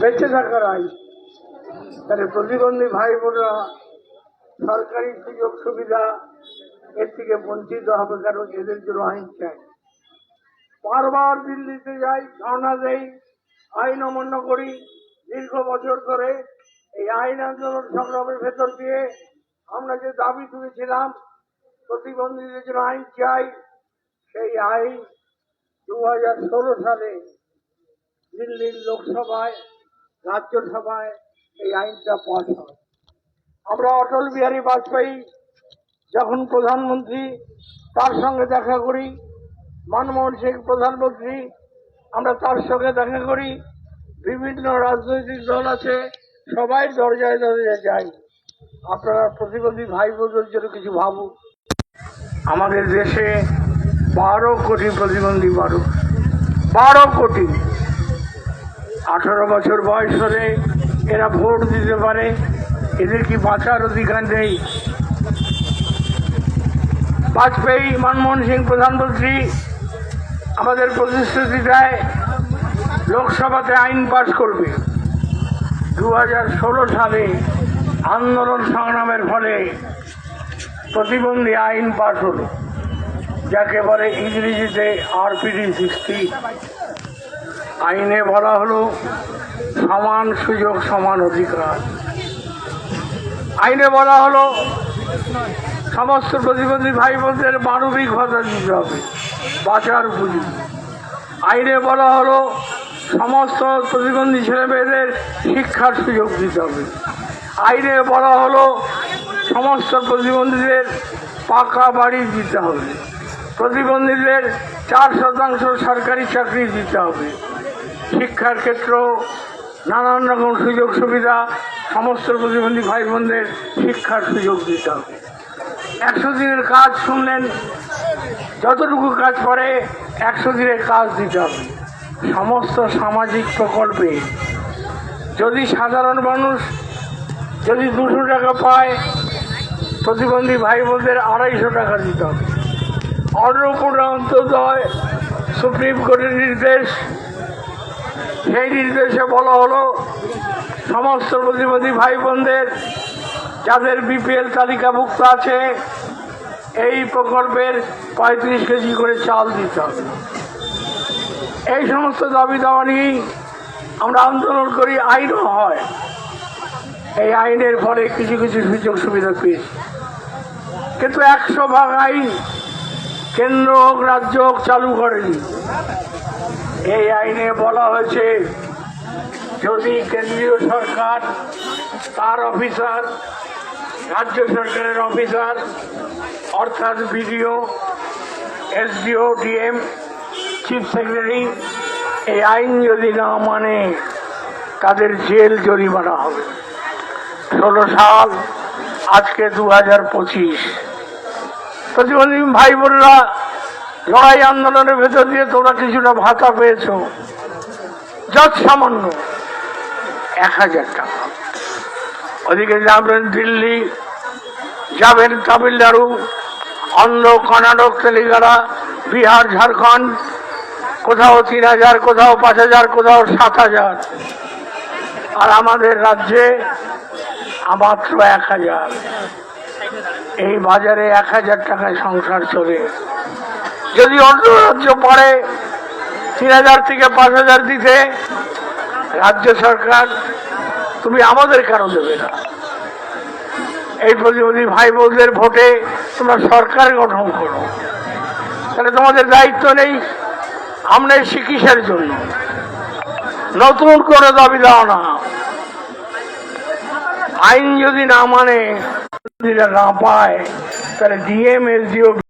বেঁচে থাকার আইন। তাহলে প্রতিবন্ধী ভাই বোনরা সরকারি সুযোগ সুবিধা এর থেকে বঞ্চিত হবে কারণ এদের জন্য আইন চাই। বারবার দিল্লিতে যাই, ধর্ণা দেই, আইন অমান্য করি, দীর্ঘ বছর ধরে এই আইন আন্দোলন সংগ্রামের ভেতর দিয়ে আমরা যে দাবি তুলেছিলাম, প্রতিবন্ধীদের জন্য আইন চাই, সেই আইন দু হাজার ষোলো সালে দিল্লির লোকসভায় রাজ্যসভায় এই আইনটা পাস হয়। আমরা অটল বিহারী বাজপেয়ী যখন প্রধানমন্ত্রী, তার সঙ্গে দেখা করি। মনমোহন সিং প্রধানমন্ত্রী, আমরা তার সঙ্গে দেখা করি। বিভিন্ন রাজনৈতিক দল আছে, সবাই দরজায় দরজায় যাই আপনারা প্রতিবন্ধী ভাই বোনদের জন্য কিছু ভাবুন। আমাদের দেশে বারো কোটি প্রতিবন্ধী মানুষ। বারো কোটি। আঠারো বছর বয়স হলে এরা ভোট দিতে পারে। এদের কি বাঁচার অধিকার নেই? বাজপেয়ী মনমোহন সিং, প্রধানমন্ত্রী, আমাদের প্রতিশ্রুতি দেয় লোকসভাতে আইন পাশ করবে। দু হাজার ষোলো সালে আন্দোলন সংগ্রামের ফলে প্রতিবন্ধী আইন পাশ হলো, যাকে বলে ইংরেজিতে আরপিডি সিক্সটি আইনে বলা হলো সমান সুযোগ, সমান অধিকার। আইনে বলা হলো সমস্ত প্রতিবন্ধী ভাই বোনদের মানবিক ভাতা দিতে হবে, বাঁচার উপযোগী। আইনে বলা হলো সমস্ত প্রতিবন্ধী ছেলে মেয়েদের শিক্ষার সুযোগ দিতে হবে। আইনে বলা হলো সমস্ত প্রতিবন্ধীদের পাকা বাড়ি দিতে হবে। প্রতিবন্ধীদের চার শতাংশ সরকারি চাকরি দিতে হবে। শিক্ষার ক্ষেত্র, নানান রকম সুযোগ সুবিধা, সমস্ত প্রতিবন্ধী ভাই বোনদের শিক্ষার সুযোগ দিতে হবে। একশো দিনের কাজ শুনলেন, যতটুকু কাজ করে একশো দিনের কাজ দিতে হবে। সমস্ত সামাজিক প্রকল্পে, যদি সাধারণ মানুষ যদি দুশো টাকা পায়, প্রতিবন্ধী ভাই বোনদের আড়াইশো টাকা দিতে হবে। অন্নপূর্ণা অন্তর্দয়, সুপ্রিম কোর্টের নির্দেশ সেই নির্দেশে বলা হলো, সমস্ত প্রতিবন্ধী ভাই বোনদের যাদের বিপিএল তালিকাভুক্ত আছে, এই প্রকল্পের পঁয়ত্রিশ কেজি করে চাল দিতে হবে। এই সমস্ত দাবি দাওয়া নিয়েই আমরা আন্দোলন করি, আইনও হয়। এই আইনের ফলে কিছু কিছু সুযোগ সুবিধা পেয়েছি। কিন্তু একশো ভাগ আইন কেন্দ্র হোক, রাজ্য হোক, চালু করেনি। এই আইনে বলা হয়েছে, যদি কেন্দ্রীয় সরকার, তার অফিসার, রাজ্য সরকারের অফিসার, অর্থাৎ BDO, SDO, DM, chief secretary, এই আইন যদি না মানে তাদের জেল জরিমানা হবে। ষোলো সাল, আজকে দু হাজার পঁচিশ। প্রতিবন্ধী ভাই বোনরা, লড়াই আন্দোলনের ভেতর দিয়ে তোমরা কিছুটা ভাতা পেয়েছ। যত সামান্য, এক হাজার টাকা। ওদিকে যাবেন দিল্লি, যাবেন তামিলনাড়ু, অন্ধ্র, কর্ণাটক, তেলেঙ্গানা, বিহার, ঝাড়খণ্ড, কোথাও তিন হাজার, কোথাও পাঁচ হাজার, কোথাও সাত হাজার। আর আমাদের রাজ্যে মাত্র এক হাজার। এই বাজারে এক হাজার টাকায় সংসার চলে। যদি অন্য রাজ্য পড়ে, তিন হাজার থেকে পাঁচ হাজার দিতে, রাজ্য সরকার, তুমি আমাদের কেন দেবে না? এই প্রতিনিধি ভাই বোনদের ভোটে তোমরা সরকার গঠন করো। তাহলে তোমাদের দায়িত্ব নেই আমরা এই চিকিৎসার জন্য। নতুন করে দাবি দাও না। আইন যদি না মানে না পায় তাহলে ডিএম এসডিও